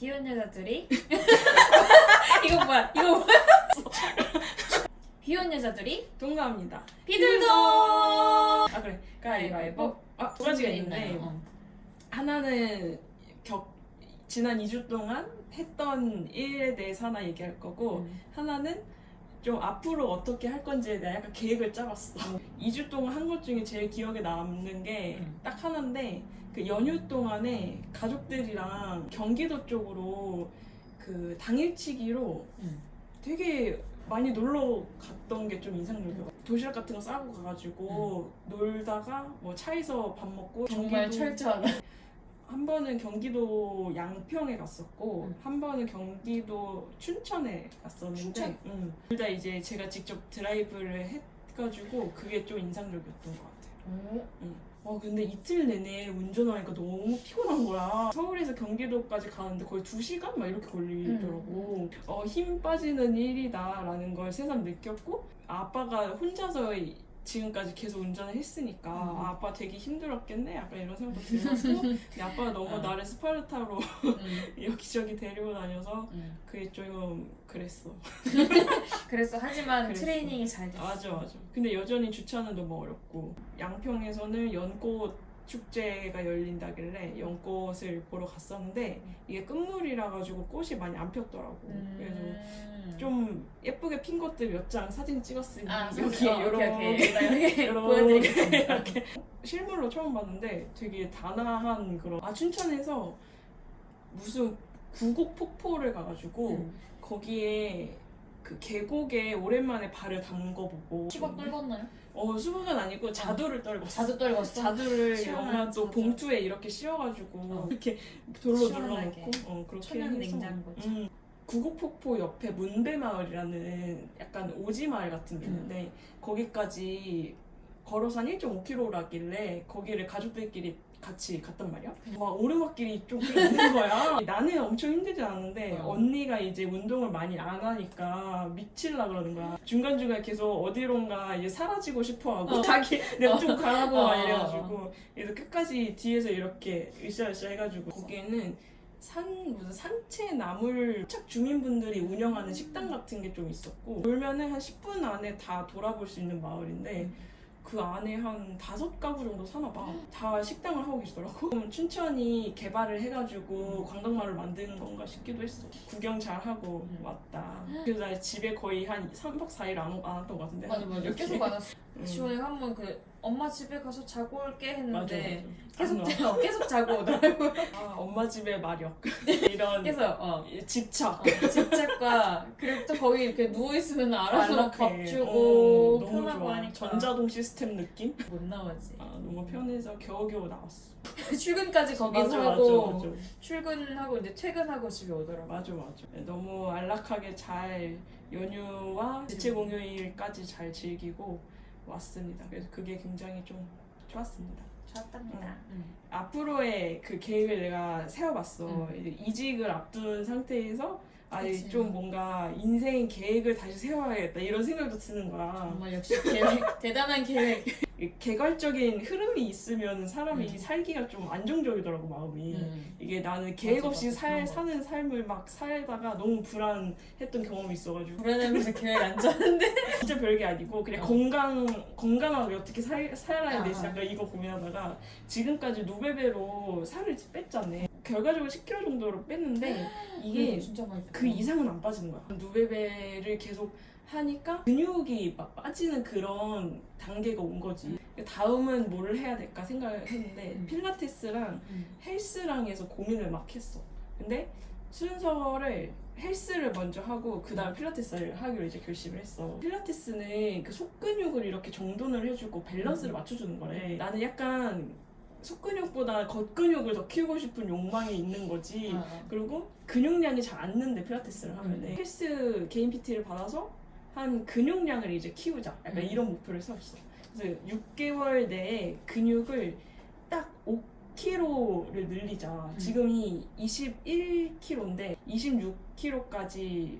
비혼 여자들이 이거 뭐야? 이거 뭐야? 비혼 여자들이 동감합니다. 비둘도 아 그래 가위바위보. 아두 가지가 있는데 어. 하나는 격 지난 2주 동안 했던 일에 대해서 하나 얘기할 거고 음. 하나는 좀 앞으로 어떻게 할 건지에 대한 약간 계획을 짜봤어. 2주 동안 한 것 중에 제일 기억에 남는 게 음. 딱 하나인데 그 연휴 동안에 가족들이랑 경기도 쪽으로 그 당일치기로 음. 되게 많이 놀러 갔던 게 좀 인상적이야. 도시락 같은 거 싸고 가가지고 놀다가 뭐 차에서 밥 먹고 정말 경기도- 철저하다. 한 번은 경기도 양평에 갔었고 음. 한 번은 경기도 춘천에 갔었는데 춘천? 음. 둘다 이제 제가 직접 드라이브를 해가지고 그게 좀 인상적이었던 것 같아요. 어 근데 이틀 내내 운전하니까 너무 피곤한 거야. 서울에서 경기도까지 가는데 거의 2시간 막 이렇게 걸리더라고. 어, 힘 빠지는 일이다라는 걸 새삼 느꼈고 아빠가 혼자서 이- 지금까지 계속 운전을 했으니까 음. 아, 아빠 되게 힘들었겠네 약간 이런 생각도 들었고 근데 아빠가 너무 어. 나를 스파르타로 음. 여기저기 데리고 다녀서 음. 그게 좀 그랬어 그래서 하지만 그랬어. 트레이닝이 잘 됐어. 맞아 맞아 근데 여전히 주차는 너무 어렵고 양평에서는 연꽃 축제가 열린다길래 연꽃을 보러 갔었는데 이게 끝물이라 가지고 꽃이 많이 안 폈더라고 그래서 음. 좀 예쁘게 핀 것들 몇 장 사진 찍었으니 아, 여기 오케이 이렇게 보여드리겠습니다. 이렇게 실물로 처음 봤는데 되게 단아한 그런 아 춘천에서 무슨 구곡 폭포를 가가지고 음. 거기에 그 계곡에 오랜만에 발을 담궈보고 수박 떨궜나요? 어 수박은 아니고 자두를 떨궜어 자두 떨궜어. 자두를 시원한 영화도 자두. 봉투에 이렇게 씌워가지고 어. 이렇게 돌로 시원하게. 눌러놓고 어 그렇게 천연 해서 냉장고죠. 음. 구곡폭포 옆에 문배마을이라는 약간 오지마을 같은 게 있는데 음. 거기까지 걸어서 한 1.5km라길래 거기를 가족들끼리 같이 갔단 말이야. 막 오르막길이 좀꽤 있는 거야. 나는 엄청 힘들지 않은데 어. 언니가 이제 운동을 많이 안 하니까 미칠라 그러는 거야. 중간중간 계속 어디론가 이제 사라지고 싶어 하고 어. 자기 냅좀 가라고 어. 막 이래가지고 그래서 끝까지 뒤에서 이렇게 으쌰으쌰 해가지고 거기에는 산 무슨 산채 나물 착 주민분들이 운영하는 식당 같은 게 좀 있었고 돌면은 한 10분 안에 다 돌아볼 수 있는 마을인데 그 안에 한 다섯 가구 정도 사나 봐. 다 식당을 하고 계시더라고. 그럼 춘천이 개발을 해가지고 관광마을 만든 건가 싶기도 했어. 구경 잘 하고 음. 왔다. 그래서 나 집에 거의 한 3박 4일 안, 오- 안 왔던 것 같은데. 맞아 맞아 이렇게. 계속 안 왔어. 음. 지원이 한번 그 엄마 집에 가서 자고 올게 맞아, 했는데 맞아. 계속 안 와. 자- 계속 자고 오더라고. 아, 엄마 집의 마력. 이런 그래서 어. 집착. 어, 집착과 그리고 또 거기 이렇게 누워 있으면 알아서. 밥 주고 어, 너무 편하고 좋아. 하니까 전자동 시스템 느낌? 못 나오지. 아, 너무 편해서 겨우겨우 나왔어. 출근까지 거기서 맞아, 하고 맞아, 맞아. 출근하고 이제 퇴근하고 집에 오더라고. 맞아 맞아 너무 안락하게 잘 연휴와 지체 공휴일까지 잘 즐기고 왔습니다 그래서 그게 굉장히 좀 좋았습니다 좋았답니다. 음. 앞으로의 그 계획을 내가 세워봤어 이제 이직을 앞둔 상태에서 아니 음. 그치. 좀 뭔가 인생 계획을 다시 세워야겠다 이런 생각도 드는 거야 정말 역시 계획 대단한 계획. 이 개괄적인 흐름이 있으면 사람이 음. 살기가 좀 안정적이더라고 마음이 음. 이게 나는 계획 맞아, 없이 맞아. 살, 거. 사는 삶을 막 살다가 너무 불안했던 경험이 있어가지고 불안하면서 계획 안 짜는데. 진짜 별게 아니고 그냥 어. 건강 건강하게 어떻게 살, 살아야 되지 아. 약간 이거 고민하다가 지금까지 누베베로 살을 뺐잖아 결과적으로 10kg 정도로 뺐는데 이게 진짜 많이 그 이상은 안 빠지는 거야 누베베를 계속 하니까 근육이 막 빠지는 그런 단계가 온 거지 다음은 뭘 해야 될까 생각했는데 음. 필라테스랑 음. 헬스랑 해서 고민을 막 했어. 근데 순서를 헬스를 먼저 하고 그 다음 필라테스를 하기로 이제 결심을 했어. 필라테스는 그 속근육을 이렇게 정돈을 해주고 밸런스를 음. 맞춰주는 거래. 나는 약간 속근육보다 겉근육을 더 키우고 싶은 욕망이 있는 거지. 아, 그리고 근육량이 잘 안 는데 필라테스를 하면 음. 헬스 개인 PT를 받아서 한 근육량을 이제 키우자 약간 음. 이런 목표를 세웠어 그래서 6개월 내에 근육을 딱 5kg를 늘리자 음. 지금이 21kg인데 26kg까지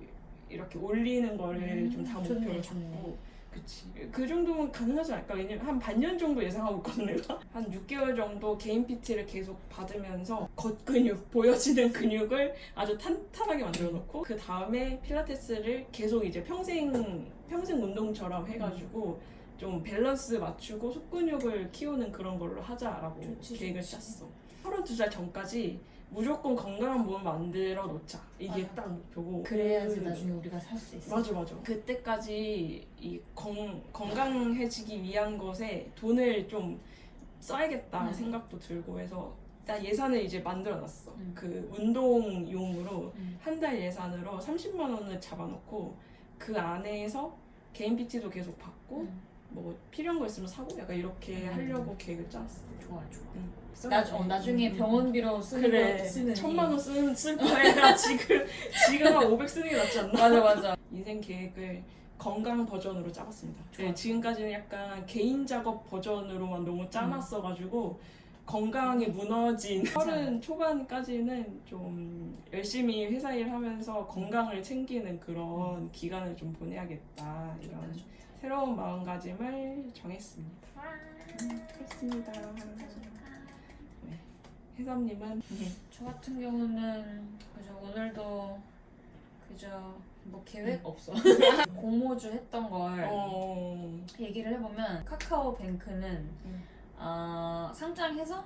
이렇게 올리는 거를 음, 좀 다 좋네, 목표로. 잡고 그치. 그 정도면 가능하지 않을까? 왜냐면 한 반년 정도 예상하고 있거든 내가. 한 6개월 정도 개인 PT를 계속 받으면서 겉근육, 보여지는 근육을 아주 탄탄하게 만들어 놓고 그 다음에 필라테스를 계속 이제 평생 평생 운동처럼 해가지고 좀 밸런스 맞추고 속근육을 키우는 그런 걸로 하자라고 좋지, 계획을. 짰어. 32살 전까지 무조건 건강한 몸을 만들어 놓자. 이게 맞아. 딱 목표고. 그래야지 그- 나중에 우리가 살 수 있어. 맞아 맞아 그때까지 이 건, 건강해지기 위한 것에 돈을 좀 써야겠다 음. 생각도 들고 해서 나 예산을 이제 만들어놨어 음. 그 운동용으로 음. 한 달 예산으로 30만 원을 잡아놓고 그 안에서 개인 PT도 계속 받고 음. 뭐 필요한 거 있으면 사고 약간 이렇게 음. 하려고 계획을 짰어 좋아 좋아. 응. 나, 어, 나중에 음. 병원비로 쓰는 그래 거 쓰는 천만 원 쓰는 쓸 거야 지금 지금 한 500 쓰는 게 낫지 않나? 맞아 맞아. 인생 계획을 건강 버전으로 짜봤습니다. 좋아. 네, 지금까지는 약간 개인 작업 버전으로만 너무 짜놨어가지고 건강이 무너진 서른 초반까지는 좀 열심히 회사 일 하면서 건강을 챙기는 그런 기간을 좀 보내야겠다 좋다 이런 좋다. 새로운 마음가짐을 정했습니다. 음, 그렇습니다. 네. 혜삼님은 저 같은 경우는 그저 오늘도 그저 뭐 계획 없어. 공모주 했던 걸 어, 얘기를 해보면 카카오뱅크는 음. 어, 상장해서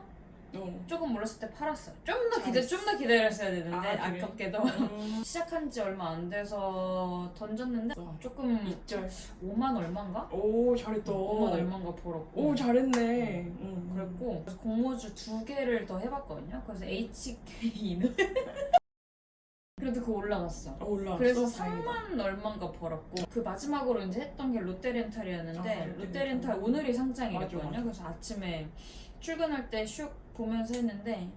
어. 조금 올랐을 때 팔았어요. 좀더 잘했어. 좀더 기다렸어야 되는데 아, 그래? 아깝게도 음. 시작한 지 얼마 안 돼서 던졌는데 조금 이절 5만 얼마인가? 오 잘했다. 5만 얼마인가 벌었고 오 잘했네. 응, 그랬고 그래서 공모주 두 개를 더 해봤거든요. 그래서 HK는 그래도 그거 올라갔어. 어, 올라왔어. 그래서 다행이다. 3만 얼마인가 벌었고 그 마지막으로 이제 했던 게 롯데렌탈이었는데 아, 롯데렌탈. 롯데렌탈 오늘이 상장이랬거든요. 맞아. 그래서 아침에 출근할 때 슉 보면서 했는데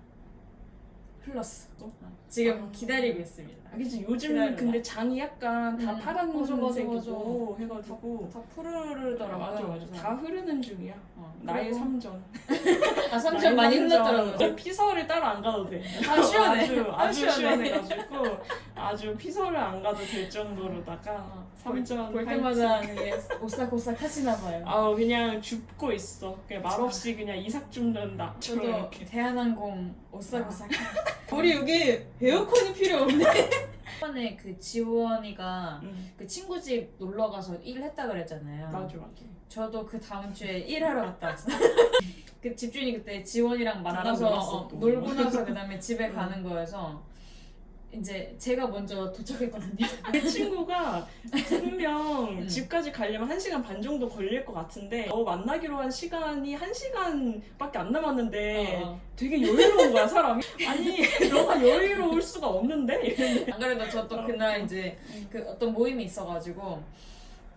흘렀어. 어? 지금 아. 기다리고 있습니다. 아, 그치 요즘 기다려라. 근데 장이 약간 다 음. 파란 맞아, 맞아, 색이고 맞아. 해가지고 다 푸르르더라고요. 맞아 맞아 다 흐르는 중이야. 어, 나의 삼전. 아 삼천 많이 흘렀더라고요. 피서를 따로 안 가도 돼. 아 시원해. 아주 아, 아주 시원해. 시원해가지고 아주 피서를 안 가도 될 정도로다가 어, 삼전 볼. 때마다 이게 오싹오싹 하시나 봐요. 아우 그냥 줍고 있어. 그냥 말없이 그냥 이삭 줍는다. 저도 이렇게. 대한항공 오싹오싹. 우리 여기 에어컨이 필요 없네. 이번에 그 지원이가 응. 그 친구 집 놀러 가서 일했다 그랬잖아요. 맞아 맞아. 저도 그 다음 주에 일하러 갔다 왔어요. 그 집주인이 그때 지원이랑 만나서 어, 또. 놀고 나서 그 다음에 집에 응. 가는 거여서 이제 제가 먼저 도착했거든요. 내 친구가 분명 음. 집까지 가려면 1시간 반 정도 걸릴 것 같은데 너 만나기로 한 시간이 1시간밖에 안 남았는데 어, 어. 되게 여유로운 거야 사람이 아니 너가 여유로울 수가 없는데 이랬는데 안 그래도 저 또 그날 이제 음. 그 어떤 모임이 있어가지고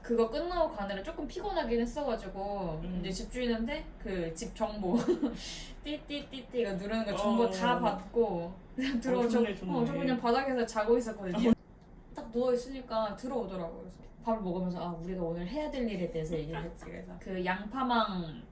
그거 끝나고 가느라 조금 피곤하긴 했어가지고 음. 이제 집주인한테 그 집 정보 띠띠띠띠가 누르는 거 정보 어. 다 받고 그냥 들어오 저, 좋네, 좋네. 어, 저 그냥 바닥에서 자고 있었거든요. 딱 누워 있으니까 들어오더라고요. 그래서 밥을 먹으면서 아 우리가 오늘 해야 될 일에 대해서 얘기를 했지. 그래서 그 양파망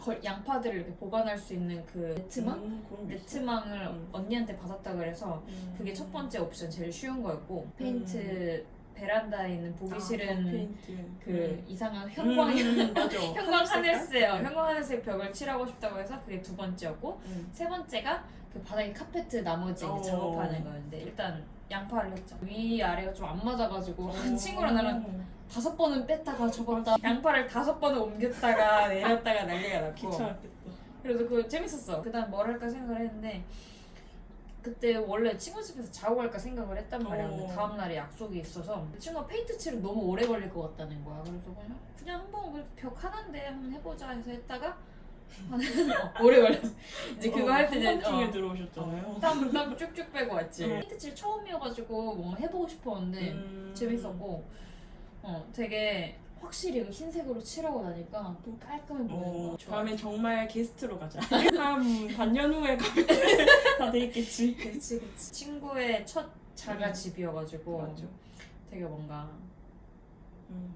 걸, 양파들을 이렇게 보관할 수 있는 그 네트망 음, 그런 게 있어. 네트망을 음. 언니한테 받았다 그래서 음. 그게 첫 번째 옵션 제일 쉬운 거였고 페인트 베란다에 있는 보기 아, 싫은 페인트. 그 음. 이상한 형광 형광 하늘색 어, 형광 하늘색 벽을 칠하고 싶다고 해서 그게 두 번째였고 음. 세 번째가 그 바닥에 카페트 나머지 어. 작업하는 거였는데 일단 양파를 했죠 위 아래가 좀 안 맞아가지고 한 어. 친구랑 나랑 다섯 번은 뺐다가 접었다 양파를 다섯 번은 옮겼다가 내렸다가 난리가 났고 귀찮았겠다 그래서 그거 재밌었어. 그다음 뭘 할까 생각을 했는데 그때 원래 친구 집에서 자고 갈까 생각을 했단 말이야. 근데 어. 다음 날에 약속이 있어서 친구가 페인트 칠을 너무 오래 걸릴 것 같다는 거야. 그래서 그냥 그냥 한번 벽 하나인데 한번 해보자 해서 했다가 어, 오래 걸렸어. 이제 그거 할 때 이제 어, 들어오셨잖아요 땀, 땀 쭉쭉 빼고 왔지. 음. 페인트 칠 처음이어가지고 뭔가 해보고 싶었는데 음. 재밌었고 어 되게 확실히 그 흰색으로 칠하고 나니까 또 깔끔해 보이는 어, 거. 다음에 정말 게스트로 가자. 한 반년 후에 가면 다돼 있겠지. 그치 그치 친구의 첫 자가 음. 집이어가지고 맞아. 되게 뭔가 음.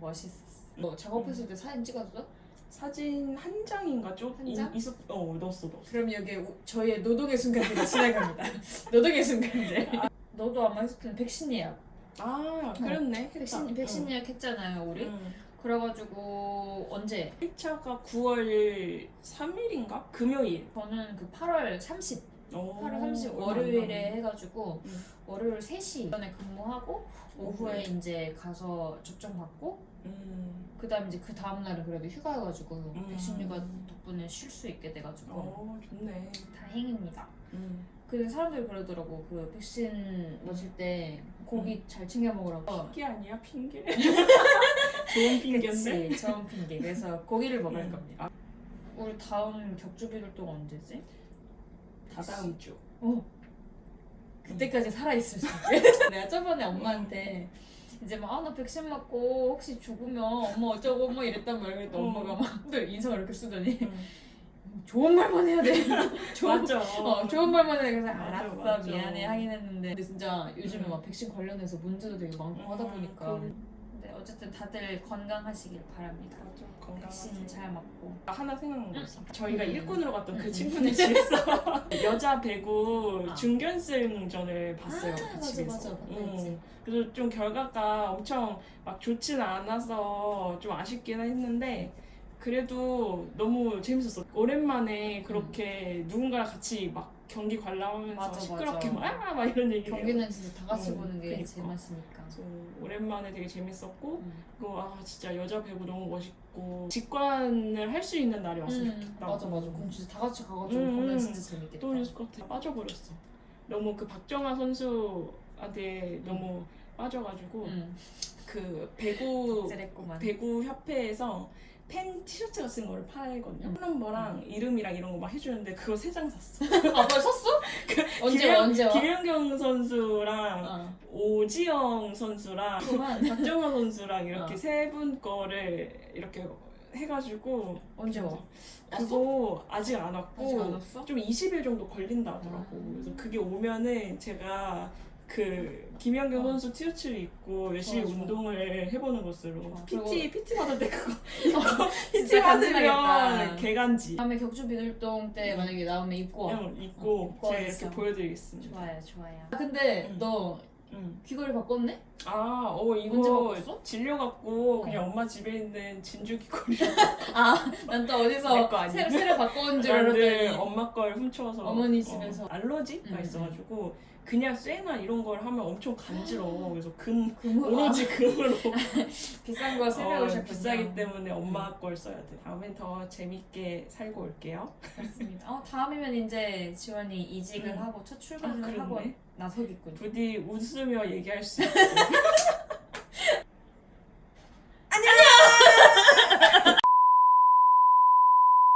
멋있었어 너 작업했을 때 사진 찍었어? 사진 한 장인가 좀 한 장? 이- 있었. 어 넣었어 넣었어. 그럼 여기 우- 저희의 노동의 순간들이 지나갑니다 노동의 순간들 너도 아마 했을 텐데 백신 예약 아 그렇네. 백신 백신 예약했잖아요 우리. 응. 그래가지고 언제? 1차가 9월 3일인가? 금요일. 저는 그 8월 30, 오, 8월 30 얼마 안 월요일에. 해가지고 응. 월요일 3시 전에 근무하고 오후에 이제 가서 접종 받고 음. 그다음 이제 그 다음 날은 그래도 휴가여가지고 음. 백신 휴가 덕분에 쉴 수 있게 돼가지고 어 좋네. 다행입니다. 음. 그 사람들이 그러더라고 그 백신 맞을 때 고기 음. 잘 챙겨 먹으라고. 핑계 아니야 핑계? 좋은 핑계인데. 그치 좋은 핑계. 그래서 고기를 먹을 음. 겁니다. 우리 다음 격주비 활동 언제지? 다다음 주. 어. 그때까지 살아 있을 수 있게. 내가 저번에 엄마한테 이제 막 아 나 백신 맞고 혹시 죽으면 엄마 어쩌고 뭐 이랬단 말이야. 그랬더니 어. 엄마가 막늘 인상을 이렇게 쓰더니 음. 좋은 말만 해야 돼. 좋은 맞아. 어, 좋은 말만 해. 그래서 맞아, 알았어 맞아. 미안해 하긴 했는데 근데 진짜 요즘에 음. 막 백신 관련해서 문제도 되게 많고 하다 음, 보니까 그- 네, 어쨌든 다들 건강하시길 바랍니다. 맞아. 백신 건강하세요. 잘 맞고 아, 하나 생각난 거 있어. 저희가 음. 일꾼으로 갔던 음. 그 친구네 집에서 여자 배구 아. 준결승전을 봤어요. 아, 그 맞아, 집에서. 맞아. 음. 맞지. 그래서 좀 결과가 엄청 막 좋지는 않아서 좀 아쉽긴 했는데 그래도 너무 재밌었어. 오랜만에 그렇게 누군가랑 같이 막 경기 관람하면서 맞아, 시끄럽게 맞아. 막, 아, 막 이런 얘기. 경기는 진짜 다 같이 음, 보는 게 그니까. 제맛이니까. 그래서 오랜만에 되게 재밌었고 음. 그리고 아 진짜 여자 배구 너무 멋있고 직관을 할 수 있는 날이 왔으면 음, 좋겠다. 맞아 맞아. 그럼 진짜 다 같이 가가지고 음, 보면 음. 진짜 재밌겠다. 또것 같아. 빠져버렸어. 너무 그 박정아 선수한테 너무 빠져가지고 음. 그 배구. 배구 협회에서 팬 티셔츠 같은 거를 팔거든요. 음. 폴넘버랑 이름이랑 이런 거 막 해주는데 그거 세 장 샀어. 아 벌써 샀어? 언제 김연- 와 언제 와? 김연경 선수랑 어. 오지영 선수랑 그만. 박정아 선수랑 이렇게 어. 세 분 거를 이렇게 해가지고 언제 와? 그거 아직 안 왔고 아직 안 왔어? 좀 20일 정도 걸린다 하더라고. 아. 그래서 그게 오면은 제가 그 김연경 어. 선수 티셔츠를 입고 열심히 좋아, 좋아. 운동을 해보는 것으로 좋아. PT PT 받을 때 그거 PT 진짜 받으면 간지나겠다. 개간지 다음에 격주비 활동 때 음. 만약에 나오면 입고 와. 그냥 입고 어, 입고 제가 와주세요. 이렇게 보여드리겠습니다. 좋아요 좋아요. 아, 근데 음. 너 음. 귀걸이 바꿨네? 아, 어 언제 이거 바꿨어? 질려갖고 어. 그냥 엄마 집에 있는 진주 귀걸이 아, 난 또내 어디서 아니야? 새로 새로 바꿔온 줄 알았더니 엄마 걸 훔쳐서 어머니 집에서. 어, 알러지가 음, 있어가지고 그냥 쇠나 이런 걸 하면 엄청 간지러워. 그래서 금 금을 오로지 금으로 비싼 거 어, 오셨군요. 비싸기 때문에 엄마 걸 써야 돼. 다음엔 더 재밌게 살고 올게요. 그렇습니다. 어, 다음이면 이제 지원이 이직을 음. 하고 첫 아, 출근을 그렇네. 하고 나서겠군요. 부디 웃으며 얘기할 수 있고